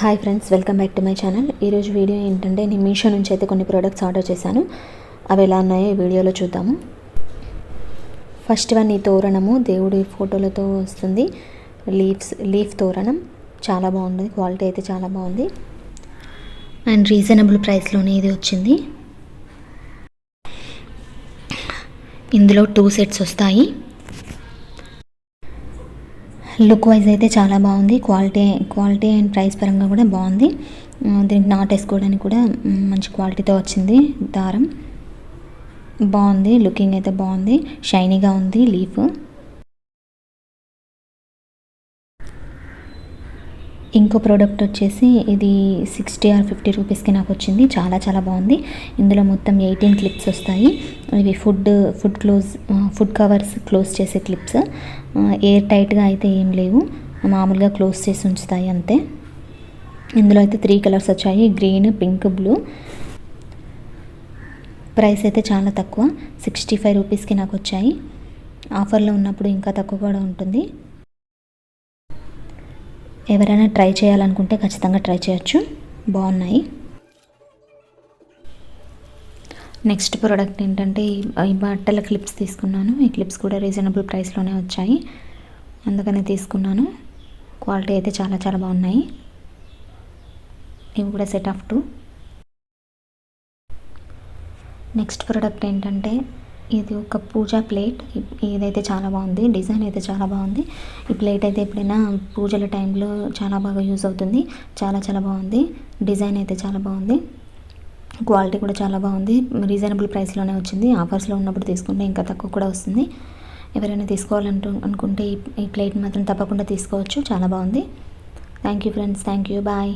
Hi friends welcome back to my channel ఈరోజు video ఏంటంటే నేను మీషో నుంచి అయితే కొన్ని ప్రోడక్ట్స్ ఆర్డర్ చేశాను. అవి ఎలా ఉన్నాయో ఈ వీడియోలో చూద్దాము. ఫస్ట్ వన్ ఈ తోరణము దేవుడి ఫోటోలతో వస్తుంది. లీవ్స్ లీఫ్ తోరణం చాలా బాగుంది క్వాలిటీ అయితే చాలా బాగుంది. అండ్ రీజనబుల్ ప్రైస్లోనే ఇది వచ్చింది. ఇందులో టూ సెట్స్ వస్తాయి. లుక్ వైజ్ అయితే చాలా బాగుంది. క్వాలిటీ క్వాలిటీ అండ్ ప్రైస్ పరంగా కూడా బాగుంది. దీనికి నాట్ వేసుకోవడానికి కూడా మంచి క్వాలిటీతో వచ్చింది దారం. బాగుంది లుకింగ్ అయితే బాగుంది. షైనీగా ఉంది లీఫ్. ఇంకో ప్రోడక్ట్ వచ్చేసి ఇది సిక్స్టీ ఆర్ ఫిఫ్టీ రూపీస్కి నాకు వచ్చింది. చాలా చాలా బాగుంది. ఇందులో మొత్తం ఎయిటీన్ క్లిప్స్ వస్తాయి. ఇవి food food close food covers close చేసే క్లిప్స్ ఎయిర్ టైట్గా అయితే ఏం లేవు. మామూలుగా క్లోజ్ చేసి ఉంచుతాయి అంతే. ఇందులో అయితే త్రీ కలర్స్ వచ్చాయి. గ్రీన్ పింక్ బ్లూ ప్రైస్ అయితే చాలా తక్కువ. సిక్స్టీ ఫైవ్ రూపీస్కి నాకు వచ్చాయి. ఆఫర్లో ఉన్నప్పుడు ఇంకా తక్కువ కూడా ఉంటుంది. ఎవరైనా ట్రై చేయాలనుకుంటే ఖచ్చితంగా ట్రై చేయొచ్చు. బాగున్నాయి. నెక్స్ట్ ప్రోడక్ట్ ఏంటంటే ఈ బట్టల క్లిప్స్ తీసుకున్నాను. ఈ క్లిప్స్ కూడా రీజనబుల్ ప్రైస్లోనే వచ్చాయి. అందుకనే తీసుకున్నాను. క్వాలిటీ అయితే చాలా చాలా బాగున్నాయి. ఇవి కూడా set of two. Next product ఏంటంటే ఇది ఒక పూజా ప్లేట్. ఇదైతే చాలా బాగుంది. డిజైన్ అయితే చాలా బాగుంది. ఈ ప్లేట్ అయితే ఎప్పుడైనా పూజల టైంలో చాలా బాగా యూజ్ అవుతుంది. చాలా చాలా బాగుంది. డిజైన్ అయితే చాలా బాగుంది. క్వాలిటీ కూడా చాలా బాగుంది. రీజనబుల్ ప్రైస్లోనే వచ్చింది. ఆఫర్స్లో ఉన్నప్పుడు తీసుకుంటే ఇంకా తక్కువ కూడా వస్తుంది. ఎవరైనా తీసుకోవాలంటూ అనుకుంటే ఈ ఈ ప్లేట్ మాత్రం తప్పకుండా తీసుకోవచ్చు. చాలా బాగుంది. Thank you friends. Thank you bye.